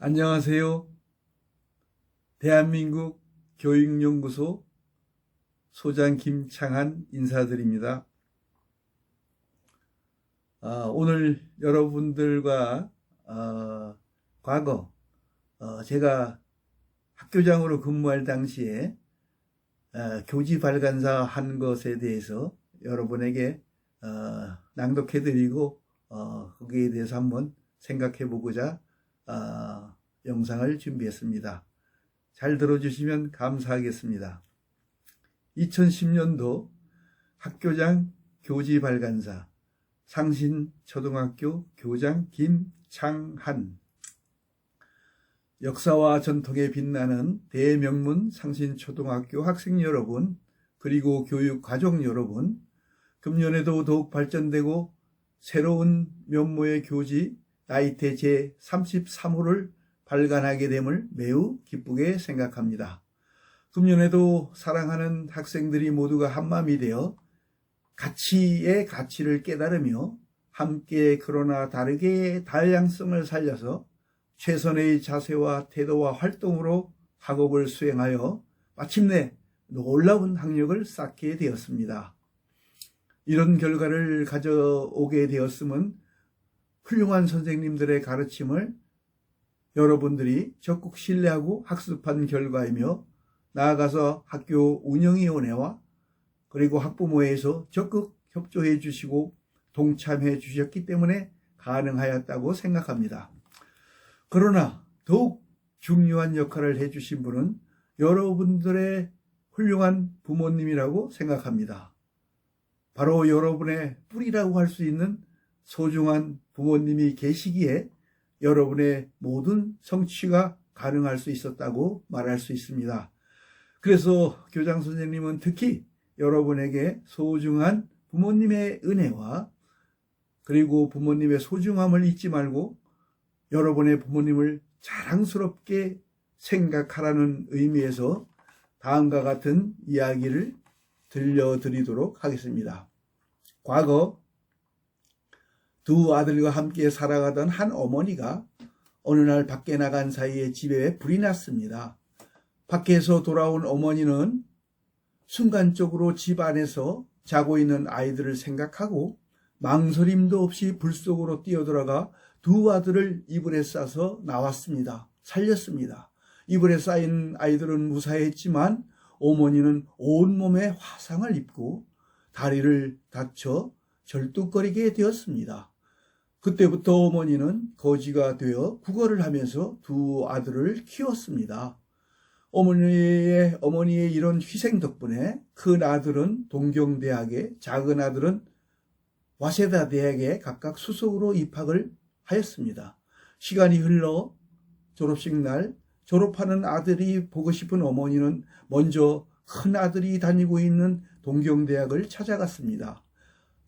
안녕하세요. 대한민국 교육연구소 소장 김창한 인사드립니다. 아, 오늘 여러분들과 어, 과거 어, 제가 학교장으로 근무할 당시에 어, 교지 발간사 한 것에 대해서 여러분에게 어, 낭독해드리고 어, 거기에 대해서 한번 생각해보고자 어, 영상을 준비했습니다. 잘 들어주시면 감사하겠습니다. 2010년도 학교장 교지 발간사 상신초등학교 교장 김창한 역사와 전통에 빛나는 대명문 상신초등학교 학생 여러분 그리고 교육 가족 여러분 금년에도 더욱 발전되고 새로운 면모의 교지 나이테 제 33호를 발간하게 됨을 매우 기쁘게 생각합니다. 금년에도 사랑하는 학생들이 모두가 한마음이 되어 가치의 가치를 깨달으며 함께 그러나 다르게 다양성을 살려서 최선의 자세와 태도와 활동으로 학업을 수행하여 마침내 놀라운 학력을 쌓게 되었습니다. 이런 결과를 가져오게 되었음은 훌륭한 선생님들의 가르침을 여러분들이 적극 신뢰하고 학습한 결과이며 나아가서 학교 운영위원회와 그리고 학부모에서 적극 협조해 주시고 동참해 주셨기 때문에 가능하였다고 생각합니다. 그러나 더욱 중요한 역할을 해 주신 분은 여러분들의 훌륭한 부모님이라고 생각합니다. 바로 여러분의 뿌리라고 할 수 있는 소중한 부모님이 계시기에 여러분의 모든 성취가 가능할 수 있었다고 말할 수 있습니다. 그래서 교장 선생님은 특히 여러분에게 소중한 부모님의 은혜와 그리고 부모님의 소중함을 잊지 말고 여러분의 부모님을 자랑스럽게 생각하라는 의미에서 다음과 같은 이야기를 들려드리도록 하겠습니다. 과거 두 아들과 함께 살아가던 한 어머니가 어느 날 밖에 나간 사이에 집에 불이 났습니다. 밖에서 돌아온 어머니는 순간적으로 집 안에서 자고 있는 아이들을 생각하고 망설임도 없이 불 속으로 뛰어들어가 두 아들을 이불에 싸서 나왔습니다. 살렸습니다. 이불에 쌓인 아이들은 무사했지만 어머니는 온몸에 화상을 입고 다리를 다쳐 절뚝거리게 되었습니다. 그때부터 어머니는 거지가 되어 국어를 하면서 두 아들을 키웠습니다. 어머니의, 어머니의 이런 희생 덕분에 큰 아들은 동경대학에, 작은 아들은 와세다 대학에 각각 수석으로 입학을 하였습니다. 시간이 흘러 졸업식 날 졸업하는 아들이 보고 싶은 어머니는 먼저 큰 아들이 다니고 있는 동경대학을 찾아갔습니다.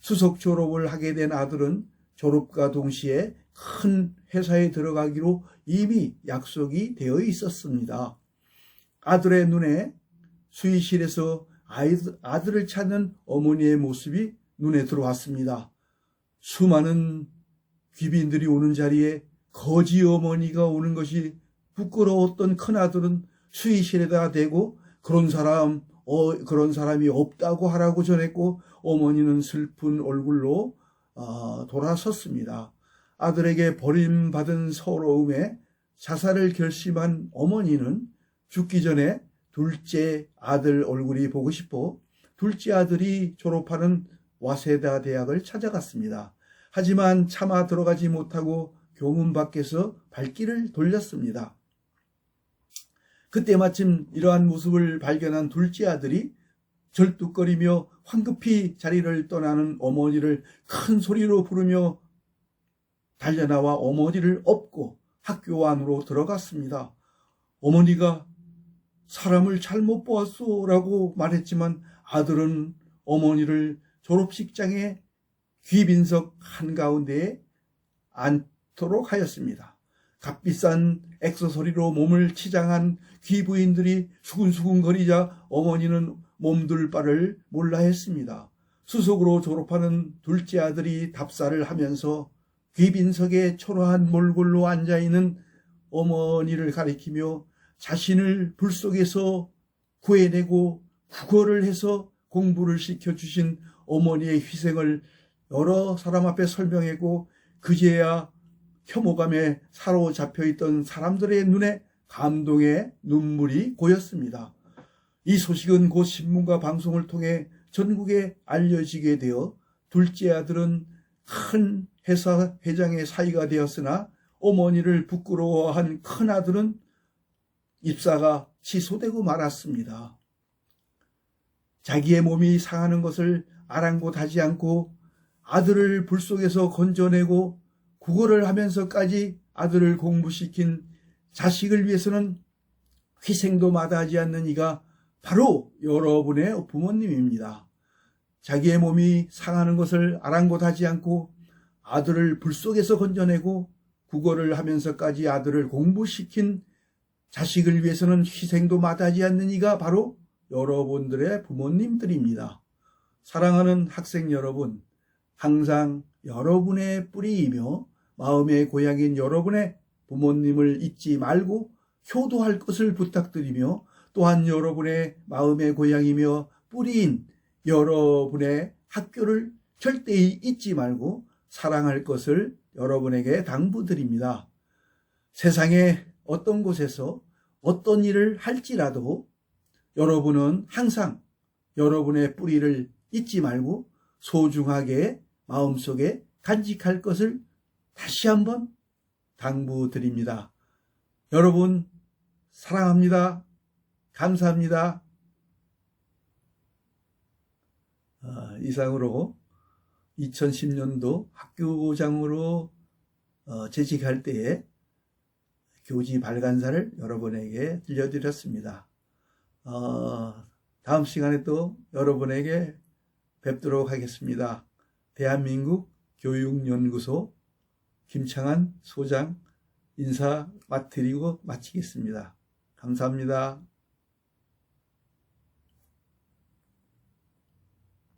수석 졸업을 하게 된 아들은 졸업과 동시에 큰 회사에 들어가기로 이미 약속이 되어 있었습니다. 아들의 눈에 수의실에서 아들을 찾는 어머니의 모습이 눈에 들어왔습니다. 수많은 귀빈들이 오는 자리에 거지 어머니가 오는 것이 부끄러웠던 큰아들은 수의실에다 대고 그런 사람, 어, 그런 사람이 없다고 하라고 전했고 어머니는 슬픈 얼굴로 어, 돌아섰습니다. 아들에게 버림받은 서러움에 자살을 결심한 어머니는 죽기 전에 둘째 아들 얼굴이 보고 싶어 둘째 아들이 졸업하는 와세다 대학을 찾아갔습니다. 하지만 차마 들어가지 못하고 교문 밖에서 발길을 돌렸습니다. 그때 마침 이러한 모습을 발견한 둘째 아들이 절뚝거리며 황급히 자리를 떠나는 어머니를 큰 소리로 부르며 달려나와 어머니를 업고 학교 안으로 들어갔습니다. 어머니가 사람을 잘못 보았소라고 말했지만 아들은 어머니를 졸업식장에 귀빈석 한가운데에 앉도록 하였습니다. 값비싼 엑소소리로 몸을 치장한 귀부인들이 수근수근거리자 어머니는 몸둘 바를 몰라 했습니다. 수석으로 졸업하는 둘째 아들이 답사를 하면서 귀빈석에 초라한 몰골로 앉아있는 어머니를 가리키며 자신을 불 속에서 구해내고 국어를 해서 공부를 시켜주신 어머니의 희생을 여러 사람 앞에 설명하고 그제야 혐오감에 사로잡혀 있던 사람들의 눈에 감동의 눈물이 고였습니다. 이 소식은 곧 신문과 방송을 통해 전국에 알려지게 되어 둘째 아들은 큰 회사 회장의 사이가 되었으나 어머니를 부끄러워한 큰 아들은 입사가 취소되고 말았습니다. 자기의 몸이 상하는 것을 아랑곳하지 않고 아들을 불 속에서 건져내고 국어를 하면서까지 아들을 공부시킨 자식을 위해서는 희생도 마다하지 않는 이가 바로 여러분의 부모님입니다. 자기의 몸이 상하는 것을 아랑곳하지 않고 아들을 불 속에서 건져내고 국어를 하면서까지 아들을 공부시킨 자식을 위해서는 희생도 마다하지 않는 이가 바로 여러분들의 부모님들입니다. 사랑하는 학생 여러분, 항상 여러분의 뿌리이며 마음의 고향인 여러분의 부모님을 잊지 말고 효도할 것을 부탁드리며 또한 여러분의 마음의 고향이며 뿌리인 여러분의 학교를 절대히 잊지 말고 사랑할 것을 여러분에게 당부드립니다. 세상에 어떤 곳에서 어떤 일을 할지라도 여러분은 항상 여러분의 뿌리를 잊지 말고 소중하게 마음속에 간직할 것을 다시 한번 당부드립니다. 여러분, 사랑합니다. 감사합니다. 아, 이상으로 2010년도 학교장으로 어, 재직할 때에 교지 발간사를 여러분에게 들려드렸습니다. 어, 다음 시간에 또 여러분에게 뵙도록 하겠습니다. 대한민국 교육연구소 김창한 소장 인사 맡드리고 마치겠습니다. 감사합니다.